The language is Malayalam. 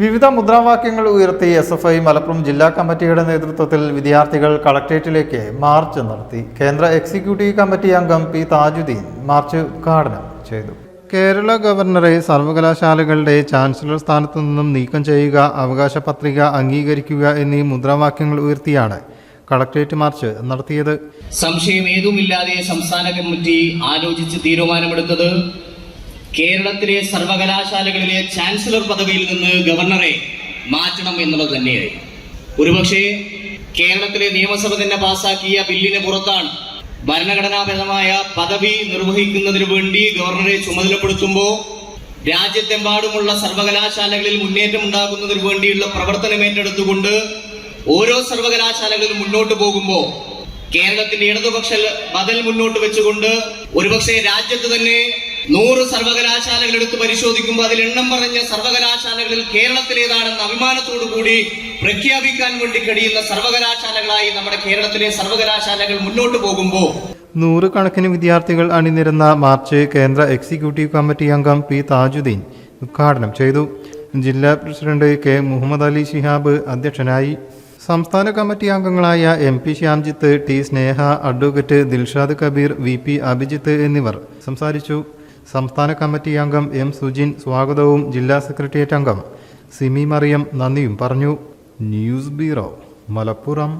വിവിധ മുദ്രാവാക്യങ്ങൾ ഉയർത്തി എസ് എഫ് ഐ മലപ്പുറം ജില്ലാ കമ്മിറ്റിയുടെ നേതൃത്വത്തിൽ വിദ്യാർത്ഥികൾ കളക്ട്രേറ്റിലേക്ക് മാർച്ച് നടത്തി. കേന്ദ്ര എക്സിക്യൂട്ടീവ് കമ്മിറ്റി അംഗം പി താജുദ്ദീൻ മാർച്ച് ഉദ്ഘാടനം ചെയ്തു. കേരള ഗവർണറെ സർവകലാശാലകളുടെ ചാൻസലർ സ്ഥാനത്തു നിന്നും നീക്കം ചെയ്യുക അവകാശ പത്രിക അംഗീകരിക്കുക എന്നീ മുദ്രാവാക്യങ്ങൾ ഉയർത്തിയാണ് കളക്ട്രേറ്റ് മാർച്ച് നടത്തിയത്. സംശയം ഏതുമില്ലാതെ സംസ്ഥാന കമ്മിറ്റി ആലോചിച്ച് തീരുമാനമെടുത്തത് കേരളത്തിലെ സർവകലാശാലകളിലെ ചാൻസലർ പദവിയിൽ നിന്ന് ഗവർണറെ മാറ്റണം എന്നുള്ളത് തന്നെയായി ഒരുപക്ഷെ കേരളത്തിലെ നിയമസഭ തന്നെ പാസാക്കിയ ബില്ലിന് പുറത്താണ് ഭരണഘടനാപരമായ പദവി നിർവഹിക്കുന്നതിന് വേണ്ടി ഗവർണറെ ചുമതലപ്പെടുത്തുമ്പോൾ രാജ്യത്തെമ്പാടുമുള്ള സർവകലാശാലകളിൽ മുന്നേറ്റം ഉണ്ടാകുന്നതിന് വേണ്ടിയുള്ള പ്രവർത്തനം ഏറ്റെടുത്തുകൊണ്ട് ഓരോ സർവകലാശാലകളിലും മുന്നോട്ട് പോകുമ്പോൾ കേരളത്തിന്റെ ഇടതുപക്ഷ ബദൽ മുന്നോട്ട് വെച്ചുകൊണ്ട് ഒരുപക്ഷെ രാജ്യത്ത് തന്നെ നൂറ് സർവകലാശാലകൾ എടുത്ത് പരിശോധിക്കുമ്പോൾ അതിൽ എണ്ണം പറഞ്ഞ സർവകലാശാലകളിൽ കേരളത്തിലേതാണെന്ന് അഭിമാനത്തോടു കൂടി പ്രഖ്യാപിക്കാൻ വേണ്ടി കഴിയുന്ന സർവകലാശാലകളായി നമ്മുടെ കേരളത്തിലെ സർവകലാശാലകൾ മുന്നോട്ട് പോകുമ്പോൾ നൂറുകണക്കിന് വിദ്യാർത്ഥികൾ അണിനിരുന്ന മാർച്ച് കേന്ദ്ര എക്സിക്യൂട്ടീവ് കമ്മിറ്റി അംഗം പി താജുദ്ദീൻ ഉദ്ഘാടനം ചെയ്തു. ജില്ലാ പ്രസിഡന്റ് കെ മുഹമ്മദ് അലി ശിഹാബ് അധ്യക്ഷനായി. സംസ്ഥാന കമ്മിറ്റി അംഗങ്ങളായ M P Shyamjith T Sneha advocate Dilshad Kabeer V P Abhijith എന്നിവർ സംസാരിച്ചു. സംസ്ഥാന കമ്മിറ്റി അംഗം എം സുജിൻ സ്വാഗതവും ജില്ലാ സെക്രട്ടേറിയറ്റ് അംഗം സിമി മറിയം നന്ദിയും പറഞ്ഞു. News bureau Malappuram.